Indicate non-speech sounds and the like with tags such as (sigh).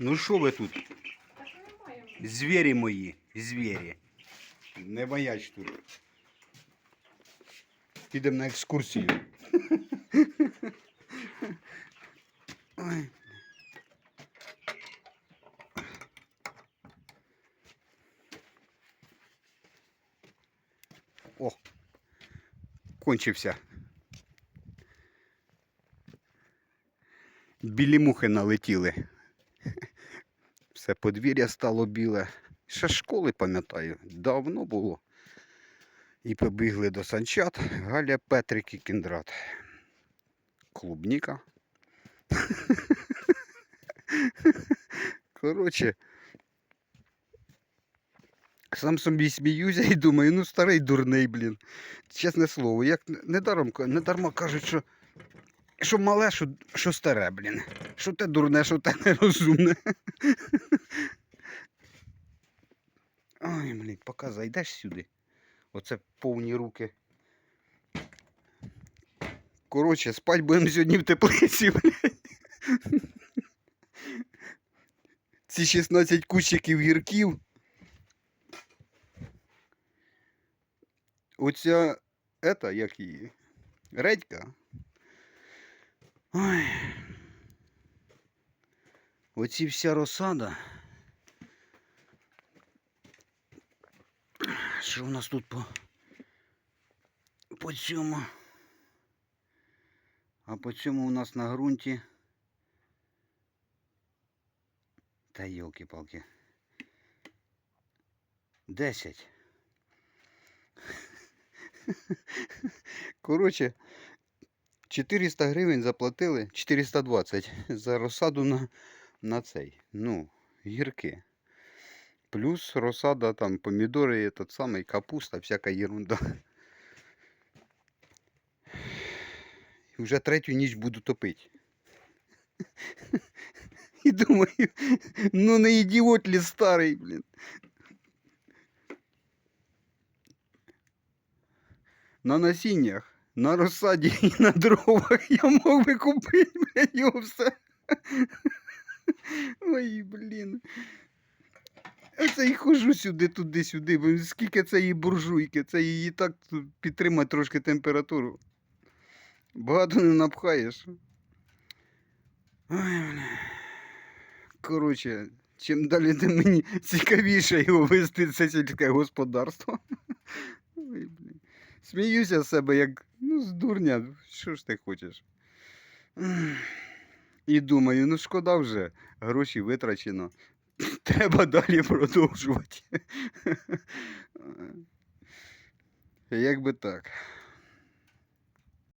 Ну що ви тут? Звірі мої, звірі. Не бояч тут. Підемо на екскурсію. О, кончився. Білі мухи налетіли. Все подвір'я стало біле. Ще школи пам'ятаю, давно було. І побігли до санчат Галя Петрик і Кіндрат. Клубніка. Коротше. Сам собі сміюся і думаю, ну старий дурний, блін. Чесне слово, як не- недаром, ка- не дарма кажуть, що, що мале, що, що старе, блін. Що те дурне, що те нерозумне. Ой, блін, поки зайдеш сюди. Оце повні руки. Коротше, спать будемо сьогодні в теплиці, блядь. Ці 16 кущиків гірків. Оця, ета, як її, редька. Ой. Оці вся розсада. Що у нас тут по, по цьому? А по цьому у нас на ґрунті. Та йолки-палки. Десять. (laughs) Коротше, 400 гривень заплатили, 420 (laughs) за розсаду на, на цей. Ну, гірки. Плюс розсада, там помідори, этот самий, капуста, всяка ерунда. Вже третю ніч буду топити. (laughs) І думаю, (laughs) ну не ідіот лі старий, блін. На насіннях, на розсаді і на дровах я мог би купити, його все. Ой, блін. Це і хожу сюди, туди, сюди. бо Скільки це її буржуйки, це її так підтримати трошки температуру. Багато не напхаєш. Ой, бля. Коротше, чим далі, тим мені цікавіше його вести це сільське господарство. Ой, блін. Сміюся з себе, як ну, з дурня, що ж ти хочеш? І думаю, ну шкода вже, гроші витрачено. (laughs) Треба далі продовжувати. Як би так.